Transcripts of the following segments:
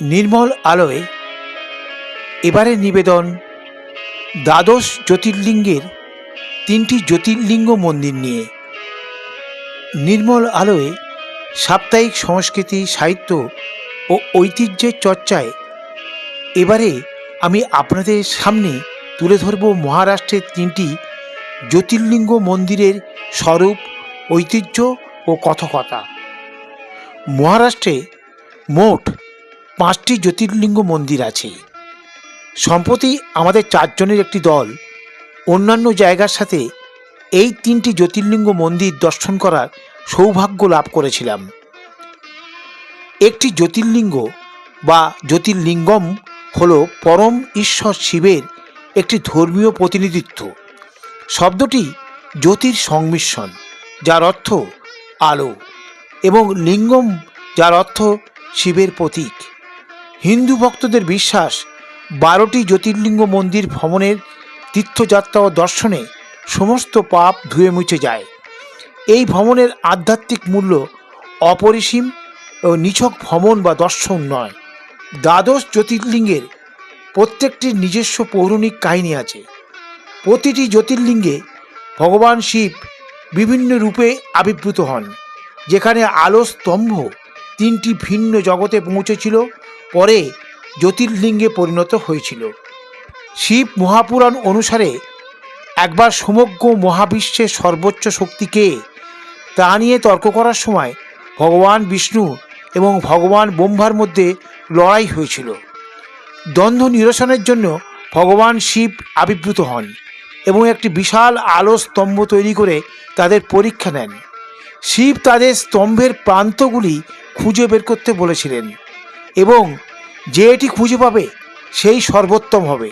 নির্মল আলোয়। এবারে নিবেদন, দ্বাদশ জ্যোতির্লিঙ্গের তিনটি জ্যোতির্লিঙ্গ মন্দির নিয়ে। নির্মল আলোয় সাপ্তাহিক সংস্কৃতি, সাহিত্য ও ঐতিহ্যের চর্চায় এবারে আমি আপনাদের সামনে তুলে ধরব মহারাষ্ট্রের তিনটি জ্যোতির্লিঙ্গ মন্দিরের স্বরূপ, ঐতিহ্য ও কথকতা। মহারাষ্ট্রে মোট পাঁচটি জ্যোতির্লিঙ্গ মন্দির আছে। সম্প্রতি আমাদের চারজনের একটি দল অন্যান্য জায়গার সাথে এই তিনটি জ্যোতির্লিঙ্গ মন্দির দর্শন করার সৌভাগ্য লাভ করেছিলাম। একটি জ্যোতির্লিঙ্গ বা জ্যোতির্লিঙ্গম হল পরম ঈশ্বর শিবের একটি ধর্মীয় প্রতিনিধিত্ব। শব্দটি জ্যোতির সংমিশ্রণ, যার অর্থ আলো, এবং লিঙ্গম, যার অর্থ শিবের প্রতীক। হিন্দু ভক্তদের বিশ্বাস, বারোটি জ্যোতির্লিঙ্গ মন্দির ভ্রমণের তীর্থযাত্রা ও দর্শনে সমস্ত পাপ ধুয়ে মুছে যায়। এই ভ্রমণের আধ্যাত্মিক মূল্য অপরিসীম ও নিছক ভ্রমণ বা দর্শন নয়। দ্বাদশ জ্যোতির্লিঙ্গের প্রত্যেকটির নিজস্ব পৌরাণিক কাহিনী আছে। প্রতিটি জ্যোতির্লিঙ্গে ভগবান শিব বিভিন্ন রূপে আবির্ভূত হন, যেখানে আলো স্তম্ভ তিনটি ভিন্ন জগতে পৌঁছেছিল পরে জ্যোতির্লিঙ্গে পরিণত হয়েছিল। শিব মহাপুরাণ অনুসারে একবার সমগ্র মহাবিশ্বের সর্বোচ্চ শক্তিকে তা নিয়ে তর্ক করার সময় ভগবান বিষ্ণু এবং ভগবান ব্রহ্মার মধ্যে লড়াই হয়েছিল। দ্বন্দ্ব নিরসনের জন্য ভগবান শিব আবির্ভূত হন এবং একটি বিশাল আলো স্তম্ভ তৈরি করে তাদের পরীক্ষা নেন। শিব তাদের স্তম্ভের প্রান্তগুলি খুঁজে বের করতে বলেছিলেন। এবং যে এটি খুঁজে পাবে, সেই সর্বোত্তম হবে।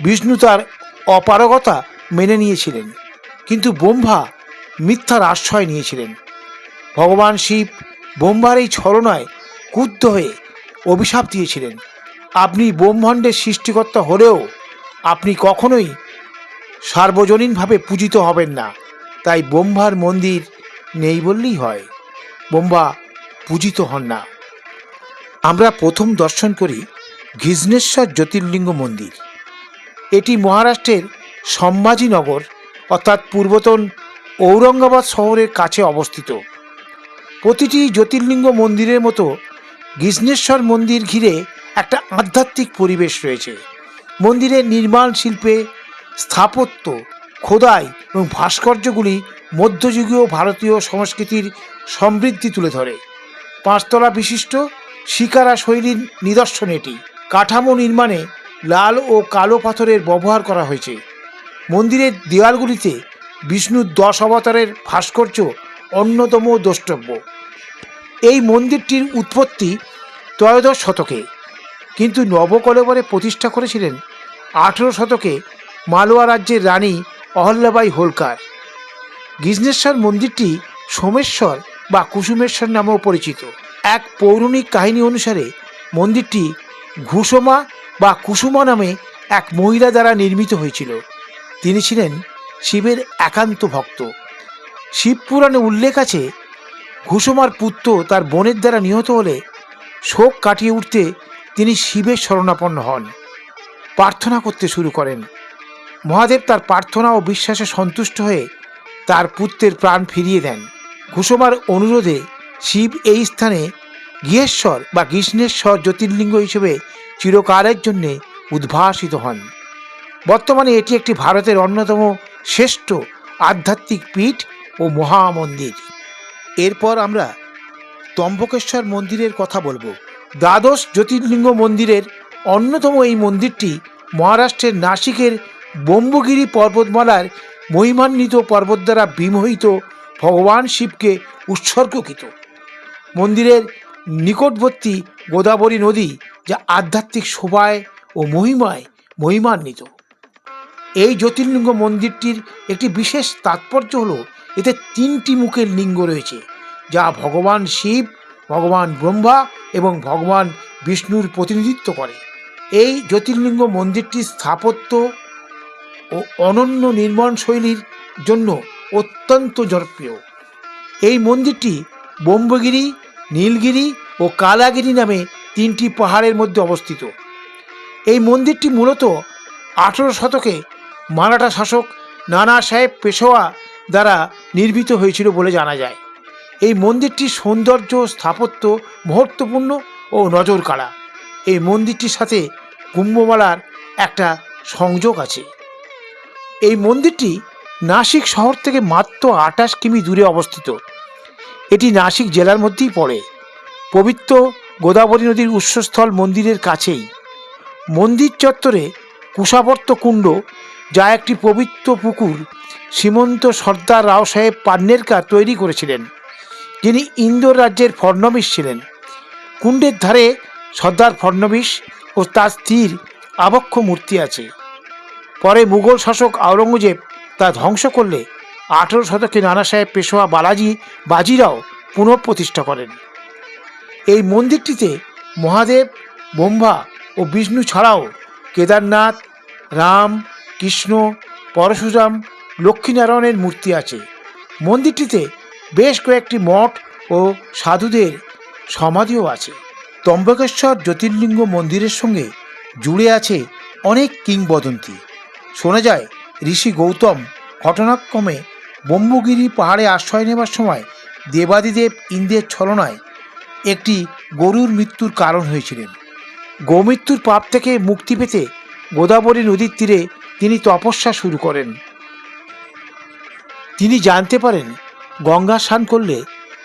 বিষ্ণু তার অপারগতা মেনে নিয়েছিলেন, কিন্তু ব্রহ্মা মিথ্যার আশ্রয় নিয়েছিলেন। ভগবান শিব ব্রহ্মার এই ছলনায় ক্রুদ্ধ হয়ে অভিশাপ দিয়েছিলেন। আপনি ব্রহ্মাণ্ডের সৃষ্টিকর্তা হলেও আপনি কখনোই সার্বজনীনভাবে পূজিত হবেন না। তাই ব্রহ্মার মন্দির নেই বললেই হয়। ব্রহ্মা পূজিত হন না। আমরা প্রথম দর্শন করি ঘিজনেশ্বর জ্যোতির্লিঙ্গ মন্দির। এটি মহারাষ্ট্রের সম্ভাজীনগর, অর্থাৎ পূর্বতন ঔরঙ্গাবাদ শহরের কাছে অবস্থিত। প্রতিটি জ্যোতির্লিঙ্গ মন্দিরের মতো গিজনেশ্বর মন্দির ঘিরে একটা আধ্যাত্মিক পরিবেশ রয়েছে। মন্দিরের নির্মাণ শিল্পে স্থাপত্য, খোদাই এবং ভাস্কর্যগুলি মধ্যযুগীয় ভারতীয় সংস্কৃতির সমৃদ্ধি তুলে ধরে। পাঁচতলা বিশিষ্ট শিকারা শৈলীর নিদর্শন এটি কাঠামো নির্মাণে লাল ও কালো পাথরের ব্যবহার করা হয়েছে। মন্দিরের দেওয়ালগুলিতে বিষ্ণুর দশ অবতারের ভাস্কর্য অন্যতম দ্রষ্টব্য। এই মন্দিরটির উৎপত্তি ত্রয়োদশ শতকে, কিন্তু নবকলেবরে প্রতিষ্ঠা করেছিলেন আঠেরো শতকে মালোয়া রাজ্যের রানী অহল্যাবাই হোলকার। গিজনেশ্বর মন্দিরটি সোমেশ্বর বা কুসুমেশ্বর নামেও পরিচিত। এক পৌরাণিক কাহিনী অনুসারে মন্দিরটি ঘুষমা বা কুসুমা নামে এক মহিলা দ্বারা নির্মিত হয়েছিল। তিনি ছিলেন শিবের একান্ত ভক্ত। শিবপুরাণে উল্লেখ আছে, ঘুষমার পুত্র তার বোনের দ্বারা নিহত হলে শোক কাটিয়ে উঠতে তিনি শিবের শরণাপন্ন হন। প্রার্থনা করতে শুরু করেন। মহাদেব তার প্রার্থনা ও বিশ্বাসে সন্তুষ্ট হয়ে তার পুত্রের প্রাণ ফিরিয়ে দেন। ঘুষমার অনুরোধে শিব এই স্থানে গৃহেশ্বর বা কৃষ্ণেশ্বর জ্যোতির্লিঙ্গ হিসেবে চিরকালের জন্যে উদ্ভাসিত হন। বর্তমানে এটি একটি ভারতের অন্যতম শ্রেষ্ঠ আধ্যাত্মিক পীঠ ও মহামন্দির। এরপর আমরা ত্রম্বকেশ্বর মন্দিরের কথা বলব। দ্বাদশ জ্যোতির্লিঙ্গ মন্দিরের অন্যতম এই মন্দিরটি মহারাষ্ট্রের নাসিকের ব্রহ্মগিরি পর্বতমালার মহিমান্বিত পর্বত দ্বারা বিমোহিত ভগবান শিবকে উৎসর্গকৃত। মন্দিরের নিকটবর্তী গোদাবরী নদী যা আধ্যাত্মিক শোভায় ও মহিমায় মহিমান্বিত। এই জ্যোতির্লিঙ্গ মন্দিরটির একটি বিশেষ তাৎপর্য হল, এতে তিনটি মুখের লিঙ্গ রয়েছে, যা ভগবান শিব, ভগবান ব্রহ্মা এবং ভগবান বিষ্ণুর প্রতিনিধিত্ব করে। এই জ্যোতির্লিঙ্গ মন্দিরটির স্থাপত্য ও অনন্য নির্মাণ শৈলীর জন্য অত্যন্ত জনপ্রিয়। এই মন্দিরটি ব্রহ্মগিরি নীলগিরি ও কালাগিরি নামে তিনটি পাহাড়ের মধ্যে অবস্থিত। এই মন্দিরটি মূলত আঠেরো শতকে মারাঠা শাসক নানা সাহেব পেশোয়া দ্বারা নির্মিত হয়েছিল বলে জানা যায়। এই মন্দিরটির সৌন্দর্য, স্থাপত্য মহত্বপূর্ণ ও নজর কাড়া এই মন্দিরটির সাথে কুম্ভমেলার একটা সংযোগ আছে। এই মন্দিরটি নাসিক শহর থেকে মাত্র আটাশ কিমি দূরে অবস্থিত। এটি নাসিক জেলার মধ্যেই পড়ে। পবিত্র গোদাবরী নদীর উৎসস্থল মন্দিরের কাছেই। মন্দির চত্বরে কুশাবর্ত কুণ্ড, যা একটি পবিত্র পুকুর, শ্রীমন্ত সর্দার রাও সাহেব পান্নেরকা তৈরি করেছিলেন, যিনি ইন্দোর রাজ্যের ফর্ণবিস ছিলেন। কুণ্ডের ধারে সর্দার ফর্ণবিস ও তার স্ত্রীর আবক্ষ মূর্তি আছে। পরে মুঘল শাসক আওরঙ্গজেব তা ধ্বংস করলে আঠেরো শতকে নানা সাহেব পেশোয়া বালাজি, বাজিরাও পুনঃপ্রতিষ্ঠা করেন। এই মন্দিরটিতে মহাদেব, ব্রহ্মা ও বিষ্ণু ছাড়াও কেদারনাথ, রাম, কৃষ্ণ, পরশুরাম, লক্ষ্মীনারায়ণের মূর্তি আছে। মন্দিরটিতে বেশ কয়েকটি মঠ ও সাধুদের সমাধিও আছে। ত্রম্বকেশ্বর জ্যোতির্লিঙ্গ মন্দিরের সঙ্গে জুড়ে আছে অনেক কিংবদন্তি। শোনা যায়, ঋষি গৌতম ঘটনাক্রমে ব্রহ্মগিরি পাহাড়ে আশ্রয় নেবার সময় দেবাদিদেব ইন্দ্রের ছলনায় একটি গরুর মৃত্যুর কারণ হয়েছিলেন। গোমৃত্যুর পাপ থেকে মুক্তি পেতে গোদাবরী নদীর তীরে তিনি তপস্যা শুরু করেন। তিনি জানতে পারেন, গঙ্গা স্নান করলে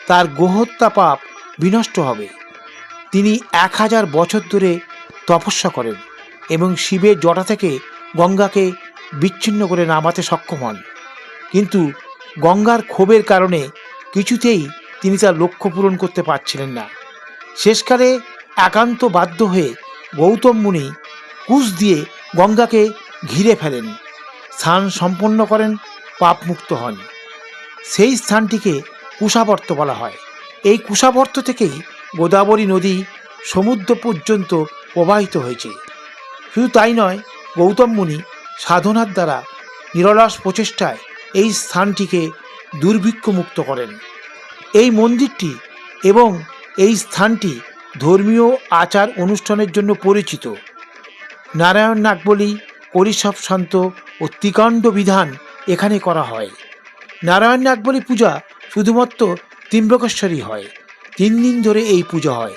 তার গোহত্যা পাপ বিনষ্ট হবে। তিনি এক হাজার বছর ধরে তপস্যা করেন এবং শিবের জটা থেকে গঙ্গাকে বিচ্ছিন্ন করে নামাতে সক্ষম হন। কিন্তু গঙ্গার ক্ষোভের কারণে কিছুতেই তিনি তার লক্ষ্য পূরণ করতে পারছিলেন না। শেষকালে একান্ত বাধ্য হয়ে গৌতম মুনি কুশ দিয়ে গঙ্গাকে ঘিরে ফেলেন। স্থান সম্পন্ন করেন, পাপমুক্ত হন। সেই স্থানটিকে কুশাবর্ত বলা হয়। এই কুশাবর্ত থেকেই গোদাবরী নদী সমুদ্র পর্যন্ত প্রবাহিত হয়েছে। শুধু তাই নয়, গৌতম মুনি সাধনার দ্বারা নিরলস প্রচেষ্টায় এই স্থানটিকে দুর্ভিক্ষমুক্ত করেন। এই মন্দিরটি এবং এই স্থানটি ধর্মীয় আচার অনুষ্ঠানের জন্য পরিচিত। নারায়ণ নাগবলি পরিষব শান্ত ও ত্রিকাণ্ড বিধান এখানে করা হয়। নারায়ণ নাগবলি পূজা শুধুমাত্র ত্রিম্বকেশ্বরী হয়। তিন দিন ধরে এই পূজা হয়।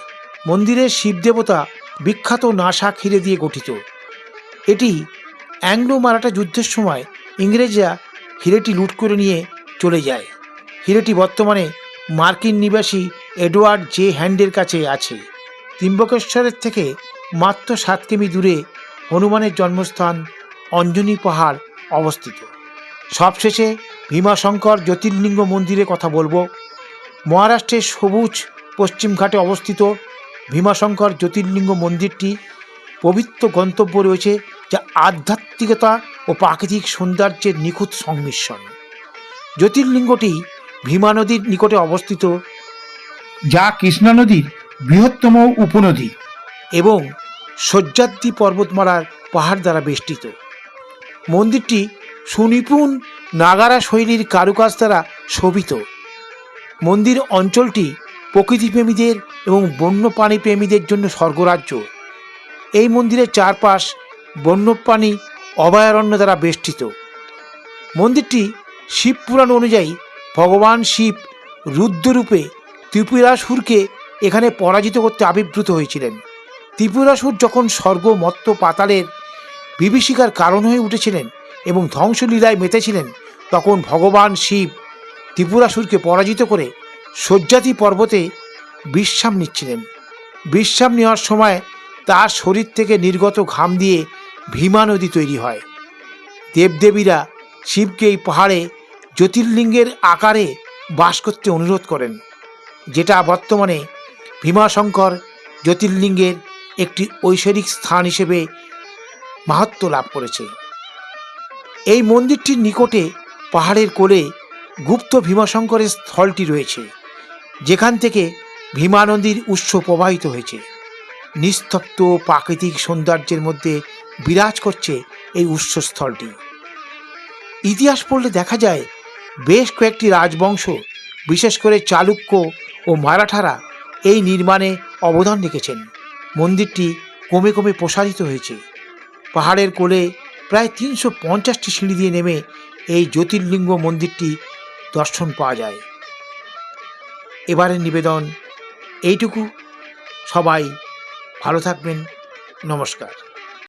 মন্দিরের শিবদেবতা বিখ্যাত নাসা ক্ষীরে দিয়ে গঠিত। এটি অ্যাংলো মারাঠা যুদ্ধের সময় ইংরেজরা হিরেটি লুট করে নিয়ে চলে যায়। হিরেটি বর্তমানে মার্কিন নিবাসী এডওয়ার্ড জে হ্যান্ডের কাছে আছে। ত্রিম্বকেশ্বরের থেকে মাত্র সাত কিমি দূরে হনুমানের জন্মস্থান অঞ্জনী পাহাড় অবস্থিত। সবশেষে ভীমাশঙ্কর জ্যোতির্লিঙ্গ মন্দিরের কথা বলব। মহারাষ্ট্রের সবুজ পশ্চিমঘাটে অবস্থিত ভীমাশঙ্কর জ্যোতির্লিঙ্গ মন্দিরটি পবিত্র গন্তব্য রয়েছে যা আধ্যাত্মিকতা ও প্রাকৃতিক সৌন্দর্যের নিখুঁত সংমিশ্রণ। জ্যোতির্লিঙ্গটি ভীমা নদীর নিকটে অবস্থিত, যা কৃষ্ণা নদীর বৃহত্তম উপনদী এবং সজ্জাদ্রি পর্বতমালার পাহাড় দ্বারা বেষ্টিত। মন্দিরটি সুনিপুণ নাগারা শৈলীর কারুকাজ দ্বারা শোভিত। মন্দির অঞ্চলটি প্রকৃতিপ্রেমীদের এবং বন্যপ্রাণী প্রেমীদের জন্য স্বর্গরাজ্য। এই মন্দিরের চারপাশ বন্যপ্রাণী অভয়ারণ্য দ্বারা বেষ্টিত। মন্দিরটি শিব পুরাণ অনুযায়ী ভগবান শিব রুদ্ররূপে ত্রিপুরাসুরকে এখানে পরাজিত করতে আবির্ভূত হয়েছিলেন। ত্রিপুরাসুর যখন স্বর্গ মত্ত পাতালের বিভীষিকার কারণ হয়ে উঠেছিলেন এবং ধ্বংসলীলায় মেতেছিলেন, তখন ভগবান শিব ত্রিপুরাসুরকে পরাজিত করে সজ্জাতি পর্বতে বিশ্রাম নিচ্ছিলেন। বিশ্রাম নেওয়ার সময় তার শরীর থেকে নির্গত ঘাম দিয়ে ভীমা নদী তৈরি হয়। দেবদেবীরা শিবকে এই পাহাড়ে জ্যোতির্লিঙ্গের আকারে বাস করতে অনুরোধ করেন, যেটা বর্তমানে ভীমাশঙ্কর জ্যোতির্লিঙ্গের একটি ঐশ্বরিক স্থান হিসেবে মাহাত্ম্য লাভ করেছে। এই মন্দিরটির নিকটে পাহাড়ের কোলে গুপ্ত ভীমাশঙ্করের স্থলটি রয়েছে, যেখান থেকে ভীমা নদীর উৎস প্রবাহিত হয়েছে। নিস্তব্ধ প্রাকৃতিক সৌন্দর্যের মধ্যে বিরাজ করছে এই উৎসস্থলটি। ইতিহাস পড়লে দেখা যায়, বেশ কয়েকটি রাজবংশ, বিশেষ করে চালুক্য ও মারাঠারা এই নির্মাণে অবদান রেখেছেন। মন্দিরটি কমে কমে প্রসারিত হয়েছে। পাহাড়ের কোলে প্রায় তিনশো পঞ্চাশটি সিঁড়ি দিয়ে নেমে এই জ্যোতির্লিঙ্গ মন্দিরটি দর্শন পাওয়া যায়। এবারের নিবেদন এইটুকু। সবাই ভালো থাকবেন। নমস্কার।